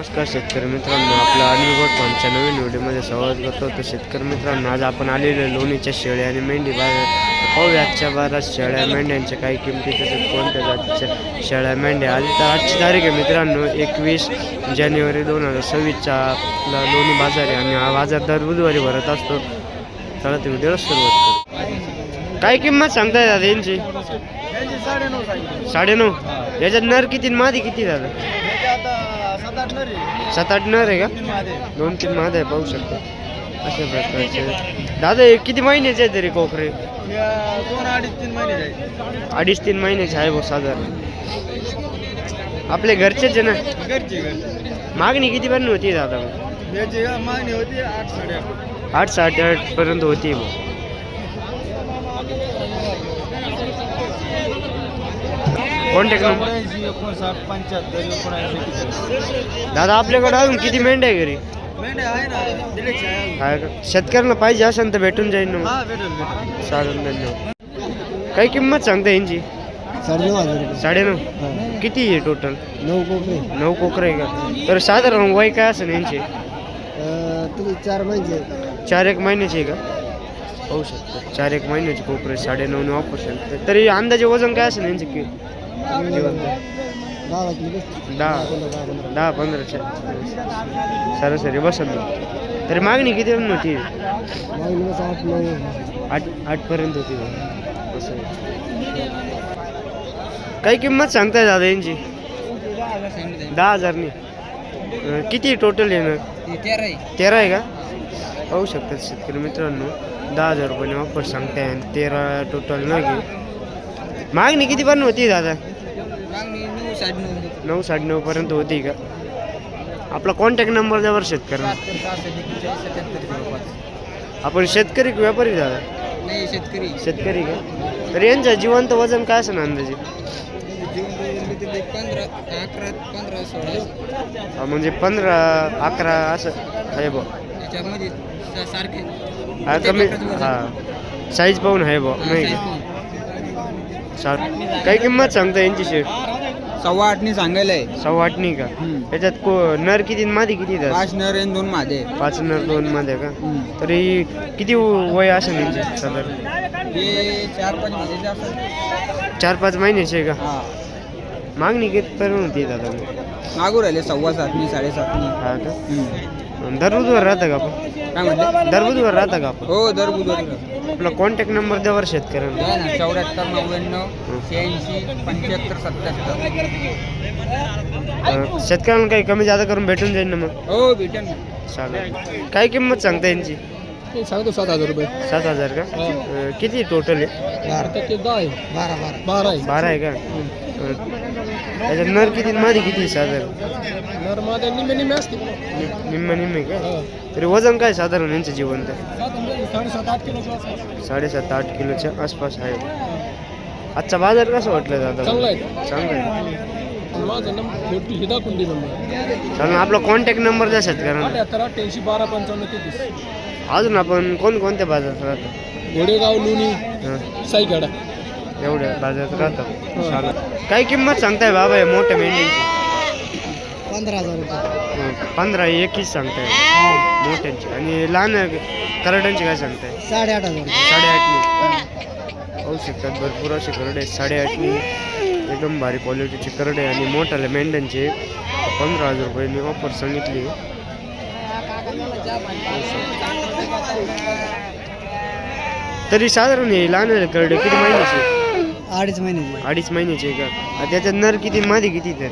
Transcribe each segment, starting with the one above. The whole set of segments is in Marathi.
नमस्कार शेतकरी मित्रांनो आपलं अनिल फार्मच्या नवीन व्हिडिओमध्ये स्वागत करतो. तर शेतकरी मित्रांनो आज आपण आलेलो लोणीच्या शेळ्या आणि मेंढी बाजार. पाहूया आजच्या बाजारात शेळ्या मेंढ्यांच्या काही किमती तसेच कोणत्या जातीच्या शेळ्या मेंढ्या आली. तर आजची तारीख आहे मित्रांनो एकवीस जानेवारी दोन हजार सव्वीसचा आपला लोणी बाजार आहे. आणि हा बाजार दर बुधवारी भरत असतो. चला ते व्हिडिओ सुरुवात करू. काय किंमत सांगताय दादा यांची? साडेनऊ याच्यात नर किती मादी किती दादा? सात आठ नर आहे का? दोन तीन माद आहे पाहू शकतो. अशा प्रकारचे. दादा हे किती महिन्याचे आहे तरी कोकरे? दोन अडीच तीन अडीच महिन्याचे आहे भाऊ साधारण. आपले घरचेच आहे ना? घरची मागणी किती पर्यंत होती दादा? याची मागणी होती आठ साडेआठ आठ साडे आठ पर्यंत होती भाऊ. Contact number? चौऱ्याऐंशी एकोणसाठ पंच्याहत्तर एकोणऐंशी दादा आपल्याकडे अजून किती मेंढ्या आहे घरी? मेंढे आहे ना डिलेक्स आहे काय का? शेतकऱ्यांना पाहिजे असेल तर भेटून जाईल ना. हा चालेल धन्यवाद. काही किंमत सांगता यांची? साडेनऊ हजार साडेनऊ? किती आहे टोटल नऊ कोपरे नऊ कोकरं आहे का? तर साधारण वय काय असेल यांचे? तुम्ही चार महिने चार एक महिन्याची आहे का? होऊ शकतं. चार एक महिन्याची कोकरे साडेनऊ ने ऑपरेशन तरी अंदाजे वजन काय असेल यांचे की? दहा दहा पंधराच्या सरासरी बसल तरी मागणी किती होती? आठ आठपर्यंत होती. काही किंमत सांगताय दादा यांची? दहा हजारनी. किती टोटल येणार? तेरा आहे तेरा आहे का? पाहू शकतात शेतकरी मित्रांनो दहा हजार रुपयाने ऑफर सांगताय आणि तेरा टोटल न की मागणी किती पण होती दादा? साडेनऊ नऊ साडेनऊ पर्यंत होती का? आपला कॉन्टॅक्ट नंबर द्यावर शेतकऱ्यांना. आपण शेतकरी की व्यापारी दादा? नाही शेतकरी शेतकरी का? तर यांचं जिवंत वजन काय असं अंदाजे? पंधरा अकरा पंधरा सोळा हा, म्हणजे पंधरा अकरा असं आहे बा सारखे हा कमी हा. साईज पाहून आहे बा नाही का? चाल काही किंमत सांगता यांची शेट सव्वा आठनी सांगायला आहे. सव्वा आठ नाही का त्याच्यात को नर किती आणि मादी किती आहेत? पाच नर आणि दोन माझे पाच नर दोन मध्ये का? तरी किती वय असेल यांचे साधारण? हे चार पाच महिन्याचे असतात चार पाच महिन्याचे का? हा. मागणी किती पर्यंत होती दादा मग? राहिले सव्वा सातनी साडेसातनी. हा का? दर बुधवार राहतं का आपण? काय म्हटलं दर बुधवार राहतं का आपण? हो दर बुधवारी आपला कॉन्टॅक्ट नंबर द्यावर शेतकऱ्यांना. द्या ना चौऱ्याहत्तर नव्याण्णव शहाऐंशी पंच्याहत्तर सत्याहत्तर. अं, शेतकऱ्यांना काही कमी जादा करून भेटून जाईल ना मग? हो भेटेल ना चालेल. काय किंमत सांगता यांची? सांगतो सात हजार रुपये. सात हजार का? अं, किती टोटल आहे? बारा आहे. बारा बारा. बारा आहे. बारा आहे का? अं, त्याच्यात नर किती मादी किती साधारण? नर्मदा निम्मे निम्मे असते निम्म निम्मे का? तरी वजन काय साधारण यांचं जिवंत साडेसात आठ किलो साडेसात आठ किलोच्या आसपास आहे. आजचा बाजार कसा वाटला दादा? चांगला आहे. चांगला आहे. माझा नंबर हिदा कुंडी नंबर. चालेल आपला कॉन्टॅक्ट नंबर द्या शेतकऱ्यांना. अठ्याहत्तर अठ्ठ्याऐंशी बारा पंचावन्न तेहतीस. अजून आपण कोणकोणत्या बाजारात राहतो? घोडेगाव लोणी हं, साईखेडा. एवढ्या बाजारात राहतो चालेल काय किंमत सांगताय बाबा या मोठ्या मेंढ्यांची? पंधरा हजार रुपये. हं, पंधरा एकवीस सांगताय. मोठ्यांची. आणि लहान करड्यांची काय सांगताय? साडेआठ हजार साडेआठनी पाहू शकतात भरपूर असे करडे आहेत. साडेआठनी एकदम भारी क्वालिटीचे करडे आणि मोठाले मेंढ्यांचे. पंधरा हजार रुपयांनी ऑफर सांगितली. तरी साधारण हे लहान करडे किती महिन्याचे? अडीच महिन्याचे अडीच महिन्याचे आहे का? आणि त्याच्यात नर किती मादी किती तर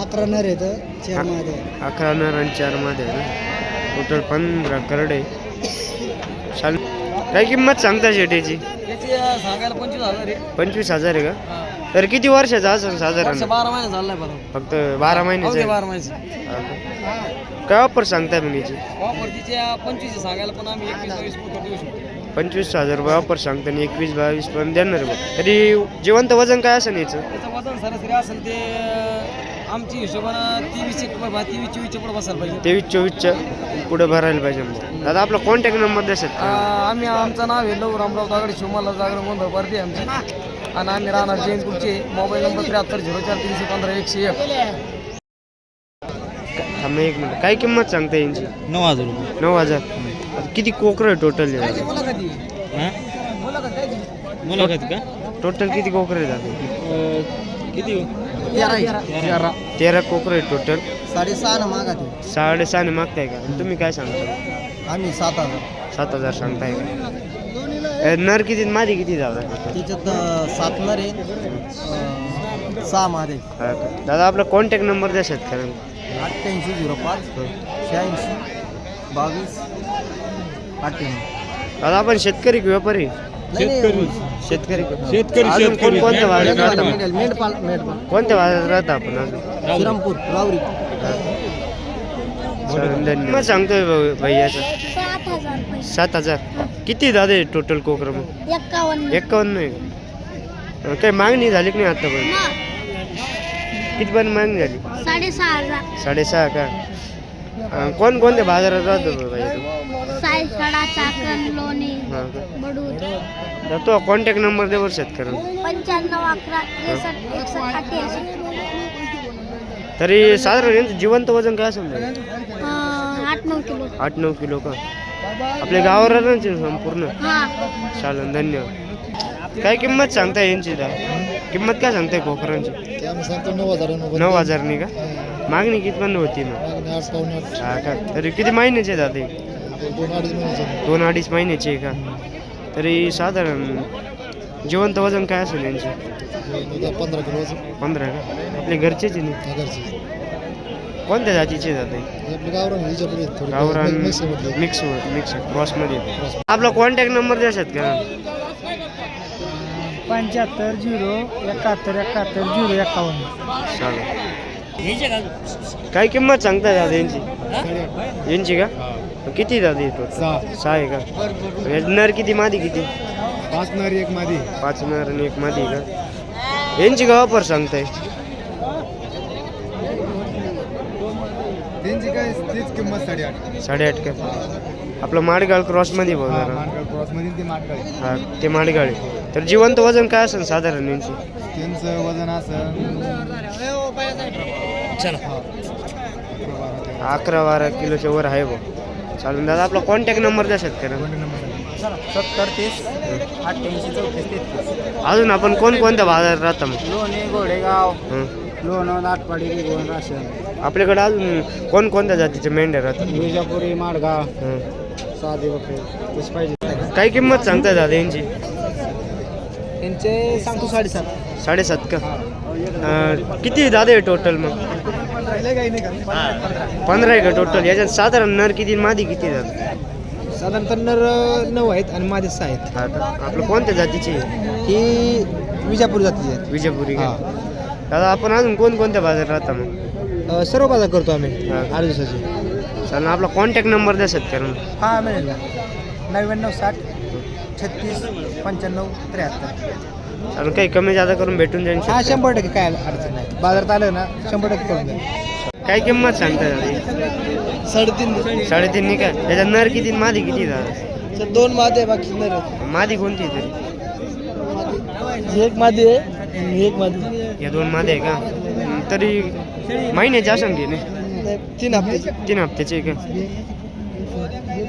अकरा नर येत चारमध्ये अकरा नर आणि चारमध्ये टोटल पंधरा करडे चाल काय किंमत सांगता शेटेची याची सांगायला पंचवीस हजार आहे. पंचवीस हजार आहे का? तर किती वर्षाचा असं साधारण? बारा महिने चाललाय बरं. फक्त बारा महिन्याचं आहे. बारा महिन्याचे हा का? काय ऑफर सांगताय मग याची? वापरतीच्या पंचवीस सांगायला पण आम्ही एकवीस बावीस फुट देऊ शकतो. पंचवीस हजार रुपये ऑफर सांगता आणि एकवीस बावीस पर्यंत देणार बघ. तरी जिवंत वजन काय असेल याचं? त्याचं वजन सरासरी असेल ते आमची हिशोबानं तेवीसशे तेवीस चोवीसच्या पुढे बसायला पाहिजे. तेवीस चोवीसच्या पुढे भरायला पाहिजे मग. दादा आपला कॉन्टॅक्ट नंबर शेतकऱ्यांना. आम्ही आमचं नाव आहे लव रामराव तागडे शिवमाला जागर गोंधळ पार्टी आमची. आणि आम्ही राहणार जैनपूरचे मोबाईल नंबर त्र्याहत्तर झिरो चार तीनशे पंधरा एकशे एक. थांबा एक मिनिट. काय किंमत सांगता यांची नऊ हजार रुपये. नऊ हजार. किती कोकरं टोटल आहे. हां? मुलाखत का? टोटल किती कोकरं जाते अं, किती? तेरा कोकरं आहे टोटल साडेसहा ना मागा ते. साडेसहाने मागताय का? तुम्ही काय सांगता? आम्ही सात हजार सात हजार सांगताय का? नर किती मादी किती जातात त्याच्यात सात नर आहे सहा मादे हा का? दादा आपला कॉन्टॅक्ट नंबर द्या शेतकऱ्यांना. अठ्ठ्याऐंशी झिरो पाच शहाऐंशी बावीस दादा आपण शेतकरी की व्यापारी? शेतकरी. शेतकरी? शेतकरी, अजून शेतकरी. कोणत्या भागात राहता? मेंढपाल मेंढपाल मेंढपाल कोणत्या भागात राहता आपण अजून? श्रीरामपूर रावरी चालेल, धन्यवाद. सांगतोय भाऊ- भैयाचं सात हजार सात हजार. किती दादा टोटल कोकरं मग? एक्कावन्न एकावन्न आहे. का? काही मागणी झाली की नाही आतापर्यंत? मग किती पण मागणी झाली? साडेसहा हजार. साडेसहा का? अ, कोण कोणत्या बाजारात राहतो भैया तू सायसडा चाकण लोणी हा का? बडूद. तर तो कॉन्टॅक्ट नंबर दे बरं शेतकऱ्यांना पंच्याण्णव अकरा त्रेसष्ट एकसष्ट अठ्ठ्याऐंशी तरी साधारण यांचं जिवंत वजन काय असेल? अं, आठ नऊ किलो. आठ नऊ किलो का? आपल्या गावावर राहणार ना संपूर्ण? हा. चालेल धन्यवाद. काय किंमत सांगताय यांची दा? किंमत काय सांगताय आम्ही सांगतो नऊ हजार नऊ हजारनी का? मागणी किती पण होती ना. आठ पावणे आठ. हा का? तरी किती महिन्याचे दादा? दोन अडीच महिन्याचे आहे का? तरी साधारण जिवंत वजन काय असेल यांचे? पंधरा किलो पंधरा का आपले घरचेच कोणत्या जातीचे जाते आपलं गावरान मिक्स मिक्स क्रॉसमध्ये आपला कॉन्टॅक्ट नंबर द्या शेतकऱ्यांना. पंच्याहत्तर झिरो एकाहत्तर एकाहत्तर झिरो एकावन्न. चालेल. काय किंमत सांगताय दादा यांची? यांची का? किती दादा येतो सहा. सहा आहे का? यात नर किती मादी किती? पाच नारी एक मादी. पाच नर आणि एक मादी आहे का? यांची का वापर सांगताय? त्यांची काय तीच किंमत साडेआठ. साडेआठ का? आपलं माडगाळ क्रॉसमध्ये बघ जरा. मानगाव क्रॉसमध्ये ते मानगाव हा ते माडगाळ आहे. तर जिवंत वजन काय असेल साधारण यांची? त्यांचं वजन असं अकरा बारा. किलोच्या वर आहे बघ चालून दादा आपला कॉन्टॅक्ट नंबर द्या शेतकऱ्यांना. सत्तर तीस अठ्ठ्याऐंशी चौतीस तेहतीस. अजून आपण कोणकोणत्या बाजारात राहता लोणी गोडेगाव हं. लोणंद आटपाडी राशन. आपल्याकडे अजून कोणकोणत्या जातीचे मेंढ्या राहतात? विजापुरी माडगाव. साधे बकरे. तसे पाहिजे. काय किंमत सांगताय दादा यांची? त्यांचे सांगतो साडेसात. साडेसात का? किती दादा आहे टोटल मग? पंधरा आहे का टोटल याच्यात साधारण नर किती आणि मादी किती दादा साधारणतः नर नऊ आहेत आणि माझे सहा आहेत. हा आपलं कोणत्या जातीची? आहे? ही विजापूर जातीचे आहेत. विजयपुरी का? दादा आपण अजून कोणकोणत्या बाजारात राहता मग? अ, सर्व बाजार करतो आम्ही हा. आठ दिवसाचे. चालेल आपला कॉन्टॅक्ट नंबर द्या शेतकऱ्यांना. हा मिळेल. ना नव्याण्णव साठ छत्तीस पंच्याण्णव त्र्याहत्तर. चालेल काही कमी जादा करून भेटून जाईल हा. शंभर टक्के काय अडचण बाजारात आलं ना शंभर टक्के करून द्या काय किंमत सांगताय दादा? साडेतीन. साडेतीन का? त्याच्यात नर किती आणि मादी किती दादा? दोन मादे बाकी नर मादी कोणती आहे तरी? एक मादी आहे एक मादी. या दोन मादे आहे का? तरी महिन्याची असं घे नाही? तीन हप्ते तीन हप्त्याचे आहे का?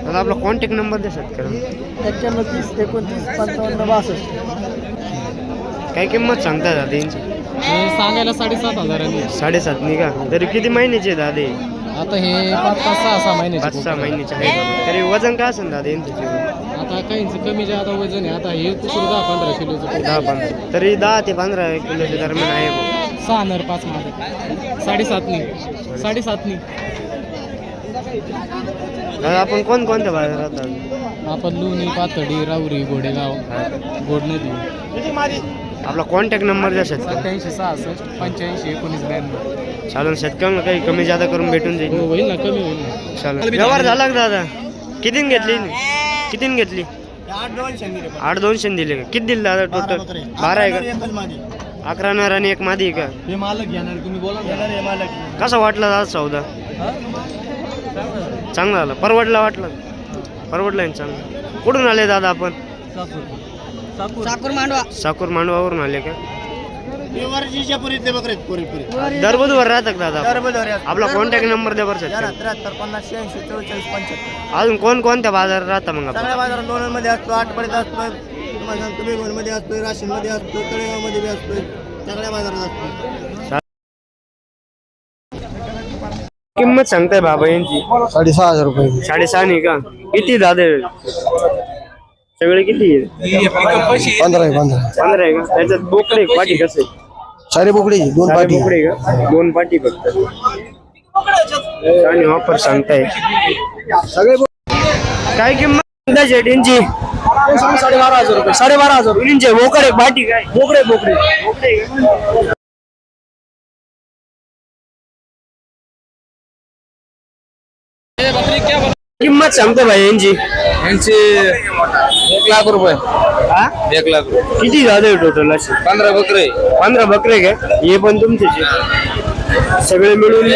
दादा आपला कॉन्टॅक्ट नंबर द्या शेतकऱ्यांना एक्क्याण्णव तीस एकोणतीस पंचावन्न बासष्ट. काय किंमत सांगताय दादा यांची? सांगायला साडेसात हजारांनी साडेसातनी का तरी किती महिन्याचे आहे दादा? आता हे पाच पाच सहा सहा महिन्याचे पाच सहा महिन्याचे आहे का? तरी वजन काय असेल दादा यांचं? आता काहींचं कमी जे आता वजन आहे आता हे कुठं दहा पंधरा किलोचं दहा पंधरा. तरी दहा ते पंधरा किलोच्या दरम्यान आहे बघ. सहा नर पाच मादे साडेसातनी साडेसातनी दादा आपण कोण कोणत्या बाजारात राहतात? आपण लोणी पातळी राऊरी घोडेगाव गोड नदी. आपला कॉन्टॅक्ट नंबर द्या शेतकरी. सत्याऐंशी सहासष्ट पंच्याऐंशी एकोणीस ब्याण्णव. चालेल शेतकऱ्यांना काही कमी जादा करून भेटून जाईल. हो होईल ना कमी होईल ना. चालेल. व्यवहार झाला. का दादा? कितीन घेतली? कितीन घेतली? आठ दोनशे दिले का? किती दिले दादा टोटल बारा आहे का अकरा नर आणि एक मादी आहे का? हे मालक घेणार तुम्ही बोला घेणार हे मालक. कसा वाटला दादा सौदा? चांगला झाला परवडला वाटला? परवडला आहे ना चांगला. कुठून आले दादा आपण? साकूर. मांडवा. साकूर मांडवावरून आले का? दर बुधवार राहतात का दादा आपला कॉन्टॅक्ट नंबर द्या बरं त्र्याहत्तर पन्नास शहाऐंशी पंच्याहत्तर. अजून कोण कोणत्या बाजारात राहता मग सगळ्या बाजारात लोणंदमध्ये असतो आठवड्यात असतो तुम्हाला सांगतो बेगोनमध्ये असतो राशीनमध्ये असतो तळेगावमध्ये बी असतो सगळ्या बाजारात असतो. किंमत सांगताय बाबा यांची? साडेसहा हजार रुपये. साडेसहा नाही का? किती दादा? सगळे किती आहे? पंधरा आहे पंधरा पंधरा आहे का? त्याच्यात बोकडे पाठी कसं आहे? साडे बोकडी दोन साडे बोकडे का? दोन पाठी फक्त. आणि ऑफर सांगताय. सगळे काय किंमत सांगताय शेट यांची साडेबारा हजार रुपये. साडेबारा हजार मुलींचे बोकडे पाठी काय? बोकडे बोकडे. बोकडे का? किंमत सांगतो भाई यांची यांचे एक लाख रुपये. हा? एक लाख रुपये. किती झाले टोटल असे? पंधरा बकरे. पंधरा बकरे काय हे पण तुमचेच आहे. सगळे मिळून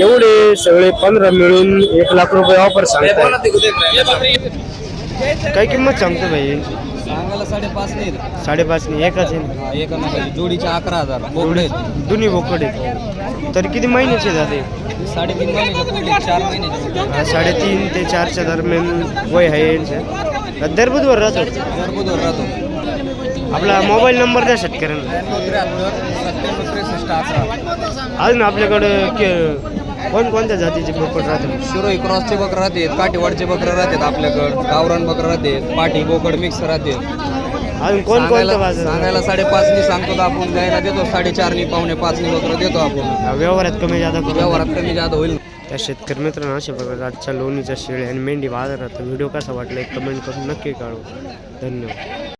एवढे सगळे पंधरा मिळून एक लाख रुपये ऑफर सांगताय. काय किंमत सांगतो भाई? यांची सांगायला साडेपाच नाही. साडेपाच नाही एकच आहे ना. एका नका जोडीचे अकरा हजार. बोकडे. दोन्ही बोकडे. तर किती महिन्याचे जाते साडेतीन महिने चार साडेतीन ते चारच्या दरम्यान वय आहे यांचं. दर बुधवार राहतो. दर बुधवार राहतो. आपला मोबाईल नंबर द्या शेतकऱ्यांना. सत्त्याण्णव त्रेसष्ट अकरा अजून आपल्याकडं के- कोणकोणत्या जातीचे बोकड राहतात? शिरोई क्रॉसचे बकरं राहतात काठीवाडचे बकरं राहतात आपल्याकडं गावरान बकरं राहतात पाठी बोकड मिक्स राहते अजून कोणकोणत्या सांगायला बाजार? सांगायला साडेपाचनी सांगतो तर आपण द्यायला देतो साडेचारनी पावणे पाचनी बकरं देतो आपण. व्यवहारात कमी जादा करून व्यवहारात कमी जादा होईल. त्या शेतकरी मित्रांना अशा प्रकारे आजच्या लोणीच्या शेळी आणि मेंढी बाजारात व्हिडिओ कसा वाटला एक कमेंट करून नक्की काढू धन्यवाद.